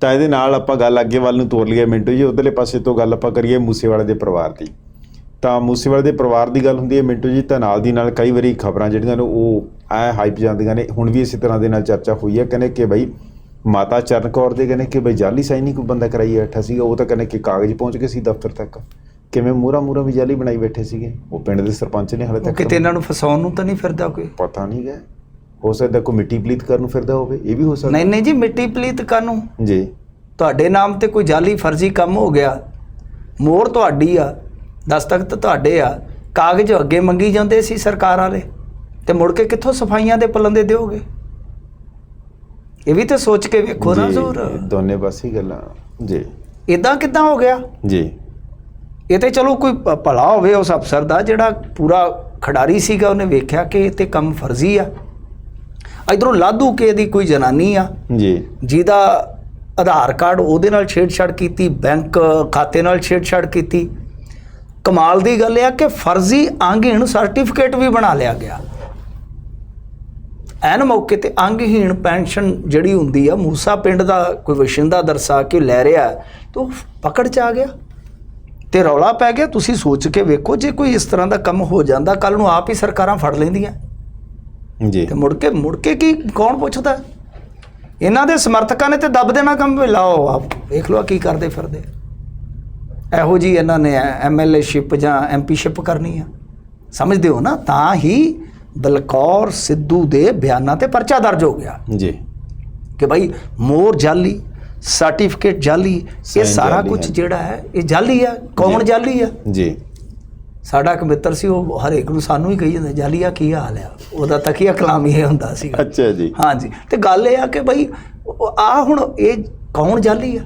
ਤਾਂ ਇਹਦੇ ਨਾਲ ਆਪਾਂ ਗੱਲ ਅੱਗੇ ਵੱਲ ਨੂੰ ਤੋਰ ਲਈਏ ਮਿੰਟੂ ਜੀ ਉਧਰਲੇ ਪਾਸੇ ਤੋਂ ਗੱਲ ਆਪਾਂ ਕਰੀਏ ਮੂਸੇਵਾਲੇ ਦੇ ਪਰਿਵਾਰ ਦੀ। ਤਾਂ ਮੂਸੇਵਾਲੇ ਦੇ ਪਰਿਵਾਰ ਦੀ ਗੱਲ ਹੁੰਦੀ ਹੈ ਮਿੰਟੂ ਜੀ ਤਾਂ ਨਾਲ ਦੀ ਨਾਲ ਕਈ ਵਾਰੀ ਖਬਰਾਂ ਜਿਹੜੀਆਂ ਨੇ ਉਹ ਐ ਹਾਈਪ ਜਾਂਦੀਆਂ ਨੇ। ਹੁਣ ਵੀ ਇਸੇ ਤਰ੍ਹਾਂ ਦੇ ਨਾਲ ਚਰਚਾ ਹੋਈ ਹੈ ਕਹਿੰਦੇ ਕਿ ਬਈ ਮਾਤਾ ਚਰਨ ਕੌਰ ਦੇ ਕਹਿੰਦੇ ਕਿ ਬਈ ਜਾਲੀ ਸਾਈਨਿੰਗ ਕੋਈ ਬੰਦਾ ਕਰਾਈ ਬੈਠਾ ਸੀਗਾ ਉਹ ਤਾਂ ਕਹਿੰਦੇ ਕਿ ਕਾਗਜ਼ ਪਹੁੰਚ ਗਏ ਸੀ ਦਫ਼ਤਰ ਤੱਕ। ਕਿਵੇਂ ਮੂਰਾ ਮੂਰਾ ਵੀ ਜਾਲੀ ਬਣਾਈ ਬੈਠੇ ਸੀਗੇ? ਉਹ ਪਿੰਡ ਦੇ ਸਰਪੰਚ ਨੇ ਹਾਲੇ ਤੱਕ ਕਿਤੇ ਇਹਨਾਂ ਨੂੰ ਫਸਾਉਣ ਨੂੰ ਤਾਂ ਨਹੀਂ ਫਿਰਦਾ ਕੋਈ? ਪਤਾ ਨਹੀਂ ਗਾ। ਹੋ ਸਕਦਾ ਕੋਈ ਮਿੱਟੀ ਪਲੀਤ ਕਰਨ ਨੂੰ ਫਿਰਦਾ ਹੋਵੇ ਇਹ ਵੀ ਹੋ ਸਕਦਾ। ਨਹੀਂ ਨਹੀਂ ਜੀ ਮਿੱਟੀ ਪਲੀਤ ਕਾਨੂੰ ਜੀ। ਤੁਹਾਡੇ ਨਾਮ ਤੇ ਕੋਈ ਜਾਲੀ ਫਰਜ਼ੀ ਕੰਮ ਹੋ ਗਿਆ ਮੋਹਰ ਤੁਹਾਡੀ ਆ ਦਸਤਖਤ ਤੁਹਾਡੇ ਆ ਕਾਗਜ਼ ਅੱਗੇ ਮੰਗੀ ਜਾਂਦੇ ਸੀ ਸਰਕਾਰ ਵਾਲੇ ਤੇ ਮੁੜ ਕੇ ਕਿੱਥੋਂ ਸਫਾਈਆਂ ਦੇ ਪਲੰਦੇ ਦਿਓਗੇ? ਇਹ ਵੀ ਤਾਂ ਸੋਚ ਕੇ ਵੇਖੋ ਨਾ ਜ਼ੋਰ ਦੋਨੇ ਪਾਸੇ ਗੱਲਾਂ ਜੀ। ਇਦਾਂ ਕਿੱਦਾਂ ਹੋ ਗਿਆ? ਜੀ। ਇਹ ਤੇ ਚਲੋ ਕੋਈ ਭਲਾ ਹੋਵੇ ਉਸ ਅਫਸਰ ਦਾ ਜਿਹੜਾ ਪੂਰਾ ਖਿਡਾਰੀ ਸੀਗਾ ਉਹਨੇ ਵੇਖਿਆ ਕਿ ਇਹ ਤੇ ਕੰਮ ਫਰਜ਼ੀ ਆ। ਇਧਰੋਂ ਲਾਧੂ ਕੇ ਦੀ ਕੋਈ ਜਨਾਨੀ ਆ। ਜੀ। ਜਿਹਦਾ ਆਧਾਰ ਕਾਰਡ ਉਹਦੇ ਨਾਲ ਛੇੜਛਾੜ ਕੀਤੀ ਬੈਂਕ ਖਾਤੇ ਨਾਲ ਛੇੜਛਾੜ ਕੀਤੀ। ਕਮਾਲ ਦੀ ਗੱਲ ਇਹ ਆ ਕਿ ਫਰਜ਼ੀ ਅੰਗਹੀਣ ਸਰਟੀਫਿਕੇਟ ਵੀ ਬਣਾ ਲਿਆ ਗਿਆ। ਐਨ ਮੌਕੇ ਤੇ ਅੰਗਹੀਣ ਪੈਨਸ਼ਨ ਜਿਹੜੀ ਹੁੰਦੀ ਆ ਮੂਸਾ ਪਿੰਡ ਦਾ ਕੋਈ ਵਸ਼ਿੰਦਾ ਦਰਸਾ ਕੇ ਲੈ ਰਿਹਾ ਤਾਂ ਉਹ ਪਕੜ ਚ ਆ ਗਿਆ। ਤੇ ਰੌਲਾ ਪੈ ਗਿਆ ਤੁਸੀਂ ਸੋਚ ਕੇ ਵੇਖੋ ਜੇ ਕੋਈ ਇਸ ਤਰ੍ਹਾਂ ਦਾ ਕੰਮ ਹੋ ਜਾਂਦਾ ਕੱਲ ਨੂੰ ਆਪ ਹੀ ਸਰਕਾਰਾਂ ਫੜ ਲੈਂਦੀਆਂ। ਜੀ। ਤੇ ਮੁੜ ਕੇ ਮੁੜ ਕੇ ਕੀ ਕੌਣ ਪੁੱਛਦਾ? ਇਹਨਾਂ ਦੇ ਸਮਰਥਕਾਂ ਨੇ ਤੇ ਦੱਬ ਦੇਣਾ ਕੰਮ ਵੀ। ਲਾਓ ਆਪ ਵੇਖ ਲਓ ਕੀ ਕਰਦੇ ਫਿਰਦੇ। ਇਹੋ ਜੀ ਇਹਨਾਂ ਨੇ ਐਮਐਲਏ ਸ਼ਿਪ ਜਾਂ ਐਮਪੀ ਸ਼ਿਪ ਕਰਨੀ ਆ। ਸਮਝਦੇ ਹੋ ਨਾ? ਤਾਂ ਹੀ ਬਲਕੌਰ ਸਿੱਧੂ ਦੇ ਬਿਆਨਾਂ ਤੇ ਪਰਚਾ ਦਰਜ ਹੋ ਗਿਆ। ਜੀ। ਕਿ ਭਾਈ ਮੋਰ ਜਾਲੀ ਸਰਟੀਫਿਕੇਟ ਜਾਲੀ ਇਹ ਸਾਰਾ ਕੁਝ। ਜਿਹੜਾ ਹੈ ਇਹ ਜਾਲੀ ਆ। ਕੌਣ। ਜਾਲੀ ਆ? ਜੀ। ਸਾਡਾ ਇੱਕ ਮਿੱਤਰ ਸੀ ਉਹ ਹਰੇਕ ਨੂੰ ਸਾਨੂੰ ਹੀ ਕਹੀ ਜਾਂਦਾ ਜਾਲੀਆ ਕੀ ਹਾਲ ਆ? ਉਹਦਾ ਤਕੀਆ ਕਲਾਮ ਹੀ ਇਹ ਹੁੰਦਾ ਸੀ ਅੱਛਾ ਜੀ। ਹਾਂਜੀ। ਤੇ ਗੱਲ ਇਹ ਆ ਕਿ ਬਈ ਆ ਹੁਣ ਇਹ ਕੌਣ ਜਾਲੀ ਆ?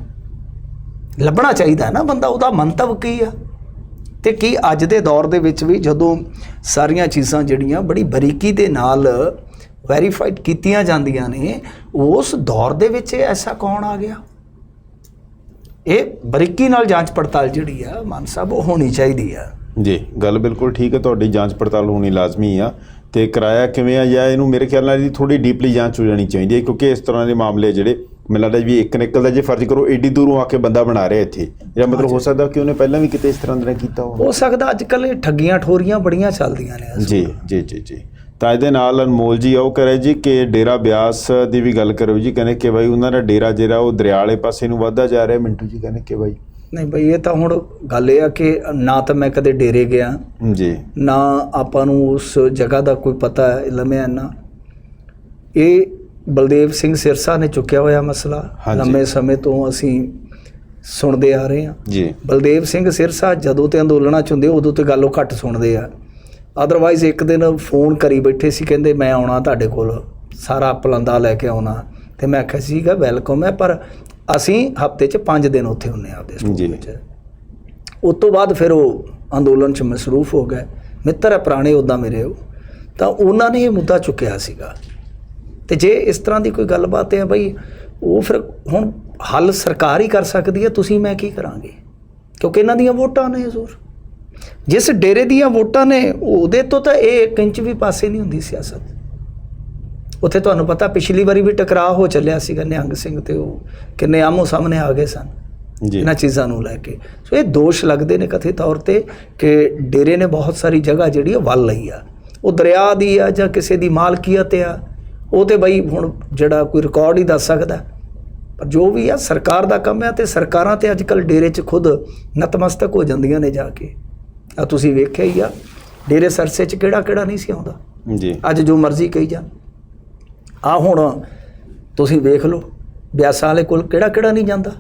ਲੱਭਣਾ ਚਾਹੀਦਾ ਨਾ ਬੰਦਾ ਉਹਦਾ ਮੰਤਵ ਕੀ ਆ? ਤੇ ਕੀ ਅੱਜ ਦੇ ਦੌਰ ਦੇ ਵਿੱਚ ਵੀ ਜਦੋਂ ਸਾਰੀਆਂ ਚੀਜ਼ਾਂ ਜਿਹੜੀਆਂ ਬੜੀ ਬਰੀਕੀ ਦੇ ਨਾਲ ਵੈਰੀਫਾਈਡ ਕੀਤੀਆਂ ਜਾਂਦੀਆਂ ਨੇ ਉਸ ਦੌਰ ਦੇ ਵਿੱਚ ਐਸਾ ਕੌਣ ਆ ਗਿਆ? ਇਹ ਬਰੀਕੀ ਨਾਲ ਜਾਂਚ ਪੜਤਾਲ ਜਿਹੜੀ ਆ ਮਾਨ ਸਾਹਿਬ ਉਹ ਹੋਣੀ ਚਾਹੀਦੀ ਆ। ਜੀ ਗੱਲ ਬਿਲਕੁਲ ਠੀਕ ਹੈ ਤੁਹਾਡੀ ਜਾਂਚ ਪੜਤਾਲ ਹੋਣੀ ਲਾਜ਼ਮੀ ਆ। ਤੇ ਕਿਰਾਇਆ ਕਿਵੇਂ ਆ? ਜਾਂ ਇਹਨੂੰ ਮੇਰੇ ਖਿਆਲ ਨਾਲ ਇਹਦੀ ਥੋੜੀ ਡੀਪਲੀ ਜਾਂਚ ਹੋ ਜਾਣੀ ਚਾਹੀਦੀ ਹੈ ਕਿਉਂਕਿ ਇਸ ਤਰ੍ਹਾਂ ਦੇ ਮਾਮਲੇ ਜਿਹੜੇ ਮੈਨੂੰ ਲੱਗਦਾ ਵੀ ਇੱਕ ਨਿਕਲਦਾ ਜੇ ਫਰਜ਼ ਕਰੋ ਏਡੀ ਦੂਰੋਂ ਆ ਕੇ ਬੰਦਾ ਬਣਾ ਰਿਹਾ ਇੱਥੇ। ਜਾਂ ਮਤਲਬ ਹੋ ਸਕਦਾ ਕਿ ਉਹਨੇ ਪਹਿਲਾਂ ਵੀ ਕਿਤੇ ਇਸ ਤਰ੍ਹਾਂ ਦਾ ਕੀਤਾ ਹੋਵੇ। ਹੋ ਸਕਦਾ ਅੱਜ ਕੱਲ੍ਹ ਇਹ ਠੱਗੀਆਂ ਠੋਰੀਆਂ ਬੜੀਆਂ ਚੱਲਦੀਆਂ ਨੇ ਜੀ ਜੀ ਜੀ ਜੀ। ਤਾਂ ਇਹਦੇ ਨਾਲ ਅਨਮੋਲ ਜੀ ਉਹ ਕਰੇ ਜੀ ਕਿ ਡੇਰਾ ਬਿਆਸ ਦੀ ਵੀ ਗੱਲ ਕਰੋ ਜੀ ਕਹਿੰਦੇ ਕਿ ਬਾਈ ਉਹਨਾਂ ਦਾ ਡੇਰਾ ਜਿਹੜਾ ਉਹ ਦਰਿਆ ਵਾਲੇ ਪਾਸੇ ਨੂੰ ਵੱਧਦਾ ਜਾ ਰਿਹਾ ਮਿੰਟੂ ਜੀ ਕਹਿੰਦੇ ਕਿ ਬਾਈ ਨਹੀਂ ਬਈ ਇਹ ਤਾਂ ਹੁਣ ਗੱਲ ਇਹ ਆ ਕਿ ਨਾ ਤਾਂ ਮੈਂ ਕਦੇ ਡੇਰੇ ਗਿਆ। ਜੀ। ਨਾ ਆਪਾਂ ਨੂੰ ਉਸ ਜਗ੍ਹਾ ਦਾ ਕੋਈ ਪਤਾ ਹੈ ਲੰਮਿਆ ਨਾ ਇਹ ਬਲਦੇਵ ਸਿੰਘ ਸਿਰਸਾ ਨੇ ਚੁੱਕਿਆ ਹੋਇਆ ਮਸਲਾ। ਲੰਮੇ ਸਮੇਂ ਤੋਂ ਅਸੀਂ ਸੁਣਦੇ ਆ ਰਹੇ ਹਾਂ। ਜੀ। ਬਲਦੇਵ ਸਿੰਘ ਸਿਰਸਾ ਜਦੋਂ ਤੇ ਅੰਦੋਲਨਾਂ ਚ ਹੁੰਦੇ ਉਦੋਂ ਤੇ ਗੱਲ ਉਹ ਘੱਟ ਸੁਣਦੇ ਆ। ਅਦਰਵਾਈਜ਼ ਇੱਕ ਦਿਨ ਫੋਨ ਕਰੀ ਬੈਠੇ ਸੀ ਕਹਿੰਦੇ ਮੈਂ ਆਉਣਾ ਤੁਹਾਡੇ ਕੋਲ ਸਾਰਾ ਪਲੰਦਾ ਲੈ ਕੇ ਆਉਣਾ। ਤੇ ਮੈਂ ਆਖਿਆ ਸੀਗਾ ਵੈਲਕਮ ਹੈ ਪਰ ਅਸੀਂ ਹਫ਼ਤੇ 'ਚ 5 ਦਿਨ ਉੱਥੇ ਹੁੰਨੇ ਆਪਦੇ ਸਕੂਲ। ਵਿੱਚ। ਉਸ ਤੋਂ ਬਾਅਦ ਫਿਰ ਉਹ ਅੰਦੋਲਨ 'ਚ ਮਸਰੂਫ ਹੋ ਗਏ। ਮਿੱਤਰ ਹੈ ਪੁਰਾਣੇ ਉਦਾਂ ਮੇਰੇ ਉਹ। ਤਾਂ ਉਹਨਾਂ ਨੇ ਇਹ ਮੁੱਦਾ ਚੁੱਕਿਆ ਸੀਗਾ। ਤੇ ਜੇ ਇਸ ਤਰ੍ਹਾਂ ਦੀ ਕੋਈ ਗੱਲਬਾਤ ਹੈ ਬਈ ਉਹ ਫਿਰ ਹੁਣ ਹੱਲ ਸਰਕਾਰ ਹੀ ਕਰ ਸਕਦੀ ਹੈ ਤੁਸੀਂ ਮੈਂ ਕੀ ਕਰਾਂਗੇ? ਕਿਉਂਕਿ ਇਹਨਾਂ ਦੀਆਂ ਵੋਟਾਂ ਨੇ ਹਜ਼ੂਰ। ਜਿਸ ਡੇਰੇ ਦੀਆਂ ਵੋਟਾਂ ਨੇ ਉਹਦੇ ਤੋਂ ਤਾਂ ਇਹ ਇੱਕ ਇੰਚ ਵੀ ਪਾਸੇ ਨਹੀਂ ਹੁੰਦੀ ਸਿਆਸਤ। ਉੱਥੇ ਤੁਹਾਨੂੰ ਪਤਾ ਪਿਛਲੀ ਵਾਰੀ ਵੀ ਟਕਰਾਅ ਹੋ ਚੱਲਿਆ ਸੀਗਾ ਨਿਹੰਗ ਸਿੰਘ ਤੇ ਉਹ ਕਿੰਨੇ ਆਮੋ ਸਾਹਮਣੇ ਆ ਗਏ ਸਨ ਜੀ। ਇਹਨਾਂ ਚੀਜ਼ਾਂ ਨੂੰ ਲੈ ਕੇ। ਸੋ ਇਹ ਦੋਸ਼ ਲੱਗਦੇ ਨੇ ਕਥਿਤ ਤੌਰ ਤੇ ਕਿ ਡੇਰੇ ਨੇ ਬਹੁਤ ਸਾਰੀ ਜਗ੍ਹਾ ਜਿਹੜੀ ਆ ਵੱਲ ਲਈ ਆ। ਉਹ ਦਰਿਆ ਦੀ ਆ ਜਾਂ ਕਿਸੇ ਦੀ ਮਾਲਕੀਅਤ ਆ ਉਹ ਤੇ ਬਈ ਹੁਣ ਜਿਹੜਾ ਕੋਈ ਰਿਕਾਰਡ ਹੀ ਦੱਸ ਸਕਦਾ। ਪਰ ਜੋ ਵੀ ਆ ਸਰਕਾਰ ਦਾ ਕੰਮ ਹੈ ਤੇ ਸਰਕਾਰਾਂ ਤੇ ਅੱਜ ਕੱਲ ਡੇਰੇ 'ਚ ਖੁਦ ਨਤਮਸਤਕ ਹੋ ਜਾਂਦੀਆਂ ਨੇ ਜਾ ਕੇ। ਆ ਤੁਸੀਂ ਵੇਖਿਆ ਹੀ ਆ ਡੇਰੇ ਸਰਸੇ 'ਚ ਕਿਹੜਾ ਕਿਹੜਾ ਨਹੀਂ ਸੀ ਆਉਂਦਾ। ਜੀ। ਅੱਜ ਜੋ ਮਰਜ਼ੀ ਕਹੀ ਜਾਣ। ਆ ਹੁਣ ਤੁਸੀਂ ਵੇਖ ਲਓ ਬਿਆਸਾਂ ਵਾਲੇ ਕੋਲ ਕਿਹੜਾ ਕਿਹੜਾ ਨਹੀਂ ਜਾਂਦਾ?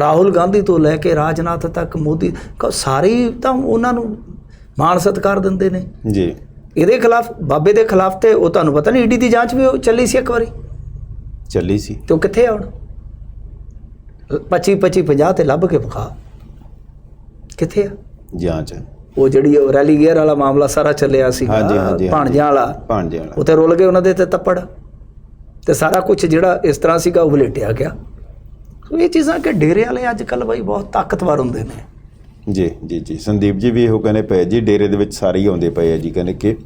ਰਾਹੁਲ ਗਾਂਧੀ ਤੋਂ ਲੈ ਕੇ ਰਾਜਨਾਥ ਤੱਕ ਮੋਦੀ ਸਾਰੇ ਤਾਂ ਉਹਨਾਂ ਨੂੰ ਮਾਣ ਸਤਿਕਾਰ ਦਿੰਦੇ ਨੇ। ਜੀ। ਇਹਦੇ ਖਿਲਾਫ ਬਾਬੇ ਦੇ ਖਿਲਾਫ ਤੇ ਉਹ ਤੁਹਾਨੂੰ ਪਤਾ ਨਹੀਂ ਈਡੀ ਦੀ ਜਾਂਚ ਵੀ ਚੱਲੀ ਸੀ ਇੱਕ ਵਾਰੀ? ਚੱਲੀ ਸੀ। ਤੇ ਉਹ ਕਿੱਥੇ ਆ ਹੁਣ? 25 25 50 ਤੇ ਲੱਭ ਕੇ ਵਿਖਾ। ਕਿੱਥੇ ਆ? ਜਾਂਚ ਉਹ ਜਿਹੜੀ ਰੈਲੀ ਗੇਅਰ ਵਾਲਾ ਮਾਮਲਾ ਸਾਰਾ ਚੱਲਿਆ ਸੀ। ਭਾਣਜਿਆਂ ਵਾਲਾ। ਭਾਂਜੇ ਵਾਲਾ। ਉਤੇ ਰੁੱਲ ਗਏ ਉਹਨਾਂ ਦੇ ਤੇ ਤੱਪੜ। ਤੇ ਸਾਰਾ ਕੁਝ ਜਿਹੜਾ ਇਸ ਤਰ੍ਹਾਂ ਸੀਗਾ ਉਹ ਵਲੇਟਿਆ ਗਿਆ। ਸੋ ਇਹ ਚੀਜ਼ਾਂ ਕਿ ਡੇਰੇ ਵਾਲੇ ਅੱਜ ਕੱਲ ਬਾਈ ਬਹੁਤ ਤਾਕਤਵਰ ਹੁੰਦੇ ਨੇ। ਜੀ ਜੀ ਜੀ। ਸੰਦੀਪ ਜੀ ਵੀ ਇਹੋ ਕਹਿੰਦੇ ਪਏ ਜੀ, ਡੇਰੇ ਦੇ ਵਿੱਚ ਸਾਰੇ ਹੀ ਆਉਂਦੇ ਪਏ ਆ ਜੀ, ਕਹਿੰਦੇ ਕਿ